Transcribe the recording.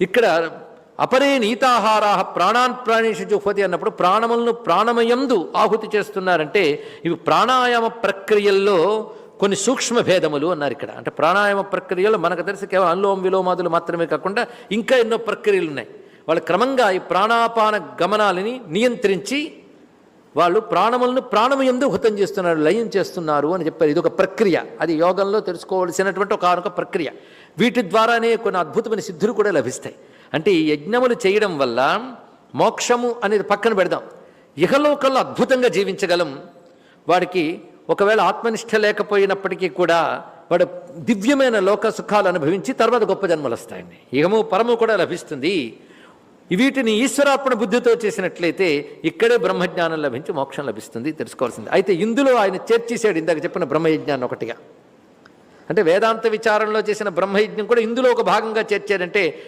ఇక్కడ అపరే నీతాహారా ప్రాణాన్ ప్రాణేషు జుహ్వతి అన్నప్పుడు ప్రాణములను ప్రాణమయందు ఆహుతి చేస్తున్నారంటే ఇవి ప్రాణాయామ ప్రక్రియల్లో కొన్ని సూక్ష్మ భేదములు అన్నారు ఇక్కడ. అంటే ప్రాణాయామ ప్రక్రియలో మనకు తెలిసి కేవలం అనులోమ విలోమాదులు మాత్రమే కాకుండా ఇంకా ఎన్నో ప్రక్రియలు ఉన్నాయి. వాళ్ళు క్రమంగా ఈ ప్రాణాపాన గమనాలని నియంత్రించి వాళ్ళు ప్రాణములను ప్రాణము ఎందు హుతం చేస్తున్నారు లయం చేస్తున్నారు అని చెప్పారు. ఇది ఒక ప్రక్రియ. అది యోగంలో తెలుసుకోవలసినటువంటి ఒక ఒక ప్రక్రియ. వీటి ద్వారానే కొన్ని అద్భుతమైన సిద్ధులు కూడా లభిస్తాయి. అంటే ఈ యజ్ఞములు చేయడం వల్ల మోక్షము అనేది పక్కన పెడదాం. ఇహలోకంలో అద్భుతంగా జీవించగలం. వాడికి ఒకవేళ ఆత్మనిష్ట లేకపోయినప్పటికీ కూడా వాడు దివ్యమైన లోక సుఖాలు అనుభవించి తర్వాత గొప్ప జన్మలు వస్తాయండి. ఇహము పరము కూడా లభిస్తుంది. వీటిని ఈశ్వరార్పణ బుద్ధితో చేసినట్లయితే ఇక్కడే బ్రహ్మజ్ఞానం లభించి మోక్షం లభిస్తుంది తెలుసుకోవాల్సింది. అయితే ఇందులో ఆయన చేర్చేశాడు ఇందాక చెప్పిన బ్రహ్మయజ్ఞాన్ని ఒకటిగా. అంటే వేదాంత విచారంలో చేసిన బ్రహ్మయజ్ఞం కూడా ఇందులో ఒక భాగంగా చేర్చాడంటే